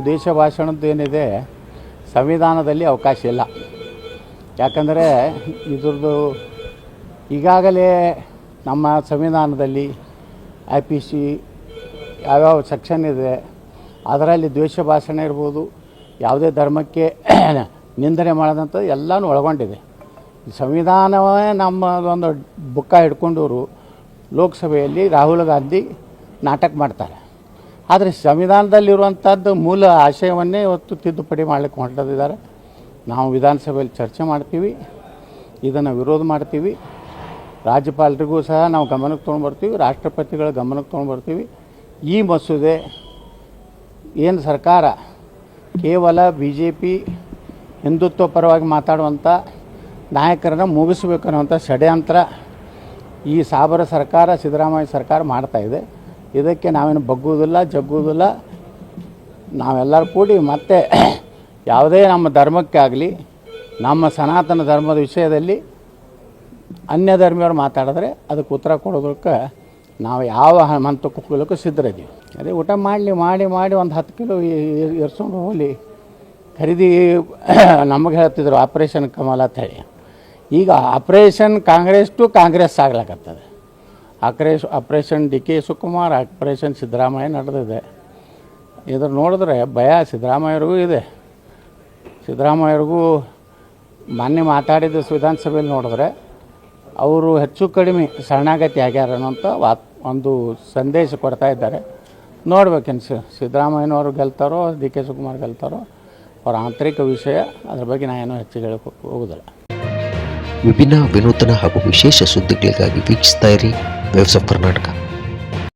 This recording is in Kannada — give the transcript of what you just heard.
ದೇಶ ಭಾಷಣದ್ದು ಏನಿದೆ ಸಂವಿಧಾನದಲ್ಲಿ ಅವಕಾಶ ಇಲ್ಲ. ಯಾಕಂದರೆ ಇದ್ರದ್ದು ಈಗಾಗಲೇ ನಮ್ಮ ಸಂವಿಧಾನದಲ್ಲಿ ಐ ಪಿ ಸಿ ಯಾವ್ಯಾವ ಸೆಕ್ಷನ್ ಇದೆ, ಅದರಲ್ಲಿ ದ್ವೇಷ ಭಾಷಣ ಇರ್ಬೋದು, ಯಾವುದೇ ಧರ್ಮಕ್ಕೆ ನಿಂದನೆ ಮಾಡಿದಂಥ ಎಲ್ಲನೂ ಒಳಗೊಂಡಿದೆ. ಸಂವಿಧಾನವೇ ನಮ್ಮದೊಂದು ಬುಕ್ಕ ಹಿಡ್ಕೊಂಡವರು ಲೋಕಸಭೆಯಲ್ಲಿ ರಾಹುಲ್ ಗಾಂಧಿ ನಾಟಕ ಮಾಡ್ತಾರೆ. ಆದರೆ ಸಂವಿಧಾನದಲ್ಲಿರುವಂಥದ್ದು ಮೂಲ ಆಶಯವನ್ನೇ ಇವತ್ತು ತಿದ್ದುಪಡಿ ಮಾಡಲಿಕ್ಕೆ ಹೊರಟಿದ್ದಾರೆ. ನಾವು ವಿಧಾನಸಭೆಯಲ್ಲಿ ಚರ್ಚೆ ಮಾಡ್ತೀವಿ, ಇದನ್ನು ವಿರೋಧ ಮಾಡ್ತೀವಿ. ರಾಜ್ಯಪಾಲರಿಗೂ ಸಹ ನಾವು ಗಮನಕ್ಕೆ ತೊಗೊಂಡು ಬರ್ತೀವಿ, ರಾಷ್ಟ್ರಪತಿಗಳ ಗಮನಕ್ಕೆ ತೊಗೊಂಡು ಬರ್ತೀವಿ. ಈ ಮಸೂದೆ ಏನು ಸರ್ಕಾರ ಕೇವಲ ಬಿ ಜೆ ಪಿ ಹಿಂದುತ್ವ ಪರವಾಗಿ ಮಾತಾಡುವಂಥ ನಾಯಕರನ್ನು ಮುಗಿಸ್ಬೇಕು ಅನ್ನುವಂಥ ಷಡ್ಯಂತ್ರ ಈ ಸಾಬರ ಸರ್ಕಾರ, ಸಿದ್ದರಾಮಯ್ಯ ಸರ್ಕಾರ ಮಾಡ್ತಾ ಇದೆ. ಇದಕ್ಕೆ ನಾವೇನು ಬಗ್ಗುವುದಿಲ್ಲ, ಜಗ್ಗುವುದಿಲ್ಲ. ನಾವೆಲ್ಲರೂ ಕೂಡಿ ಮತ್ತೆ ಯಾವುದೇ ನಮ್ಮ ಧರ್ಮಕ್ಕೆ ಆಗಲಿ, ನಮ್ಮ ಸನಾತನ ಧರ್ಮದ ವಿಷಯದಲ್ಲಿ ಅನ್ಯ ಧರ್ಮೀಯರು ಮಾತಾಡಿದ್ರೆ ಅದಕ್ಕೆ ಉತ್ತರ ಕೊಡೋದಕ್ಕೆ ನಾವು ಯಾವ ಹಂತಕ್ಕೂ ಹೋಗ್ಲಿಕ್ಕೂ ಸಿದ್ಧರಿದ್ದೀವಿ ಅದೇ ಊಟ ಮಾಡಲಿ ಮಾಡಿ ಮಾಡಿ ಒಂದು ಹತ್ತು ಕಿಲೋ ಎರ್ಸ್ಕೊಂಡು ಹೋಗಲಿ. ಖರೀದಿ ನಮಗೆ ಹೇಳ್ತಿದ್ರು ಆಪ್ರೇಷನ್ ಕಮಲ ಅಂತ ಹೇಳಿ. ಈಗ ಆಪ್ರೇಷನ್ ಕಾಂಗ್ರೆಸ್ ಟು ಕಾಂಗ್ರೆಸ್ ಆಗ್ಲಕತ್ತದ. ಆಕ್ರೇಶ್ operation D K Sukumar operation Siddaramaiah ನಡೆದಿದೆ. ಇದ್ರ ನೋಡಿದ್ರೆ ಭಯ ಸಿದ್ದರಾಮಯ್ಯರಿಗೂ ಇದೆ. ಸಿದ್ದರಾಮಯ್ಯರಿಗೂ ಮೊನ್ನೆ ಮಾತಾಡಿದ ವಿಧಾನಸಭೆಯಲ್ಲಿ ನೋಡಿದ್ರೆ ಅವರು ಹೆಚ್ಚು ಕಡಿಮೆ ಶರಣಾಗತಿ ಆಗ್ಯಾರ ಅನ್ನೋಂಥ ವಾತ್ ಒಂದು ಸಂದೇಶ ಕೊಡ್ತಾ ಇದ್ದಾರೆ. ನೋಡ್ಬೇಕೇನು ಸಿದ್ದರಾಮಯ್ಯನವರು ಗೆಲ್ತಾರೋ, ಡಿ ಕೆ ಸುಕುಮಾರ್ ಗೆಲ್ತಾರೋ, ಅವರ ಆಂತರಿಕ ವಿಷಯ, ಅದ್ರ ಬಗ್ಗೆ ನಾನು ಏನೂ ಹೆಚ್ಚಿಗೆ ಹೇಳಕ್ಕೆ ಹೋಗೋದಿಲ್ಲ. ವಿಭಿನ್ನ ವಿನೂತನ ಹಾಗೂ ವಿಶೇಷ ಸುದ್ದಿಗಳಿಗಾಗಿ ವೀಕ್ಷಿಸ್ತಾ ಇರಿ. Waves of Karnataka.